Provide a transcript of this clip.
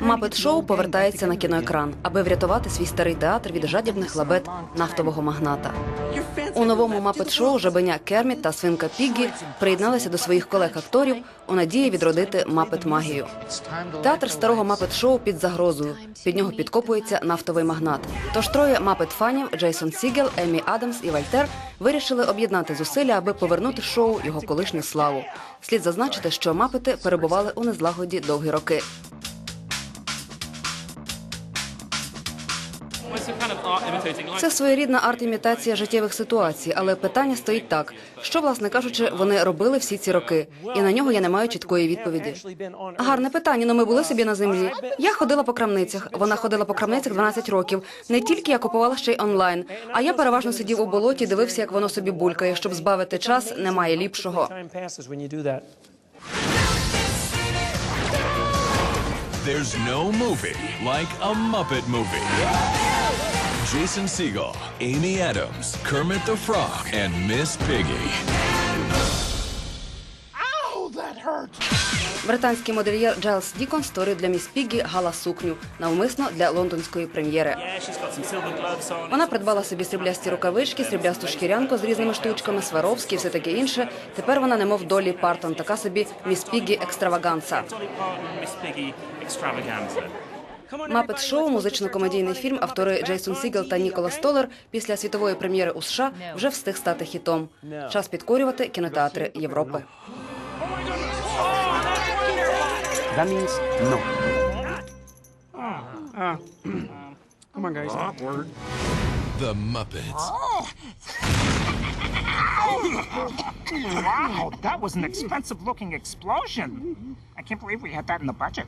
Мапет шоу повертається на кіноекран, аби врятувати свій старий театр від жадібних лабет нафтового магната. У новому мапет шоу жабеня Керміт та свинка Піггі приєдналися до своїх колег-акторів у надії відродити мапет магію. Театр старого мапет шоу під загрозою. Під нього підкопується нафтовий магнат. Тож троє мапет фанів Джейсон Сігел, Емі Адамс і Вальтер вирішили об'єднати зусилля, аби повернути шоу його колишню славу. Слід зазначити, що мапети перебували у незлагоді довгі роки. Це своєрідна арт-імітація життєвих ситуацій, але питання стоїть так: що, власне кажучи, вони робили всі ці роки, і на нього я не маю чіткої відповіді. Гарне питання. Ну ми були собі на землі. Я ходила по крамницях. Вона ходила по крамницях 12 років. Не тільки я купувала ще й онлайн. А я переважно сидів у болоті, дивився, як воно собі булькає. Щоб збавити час, немає ліпшого. There's no movie like a Muppet movie. Jason Segel, Amy Adams, Kermit the Frog, and Miss Piggy. Британський модельєр Джайлс Дікон створив для міс Піггі гала сукню навмисно для лондонської прем'єри. Вона придбала собі сріблясті рукавички, сріблясту шкірянку з різними штучками, сваровські і все таке інше. Тепер вона немов Долі Партон, така собі міс Піггі екстраваганса. Мапет шоу, музично-комедійний фільм, автори Джейсон Сігел та Нікола Столер після світової прем'єри у США вже встиг стати хітом. Час підкорювати кінотеатри Європи. That means no. Come on, guys. The Muppets. Wow, that was an expensive looking explosion. I can't believe we had that in the budget.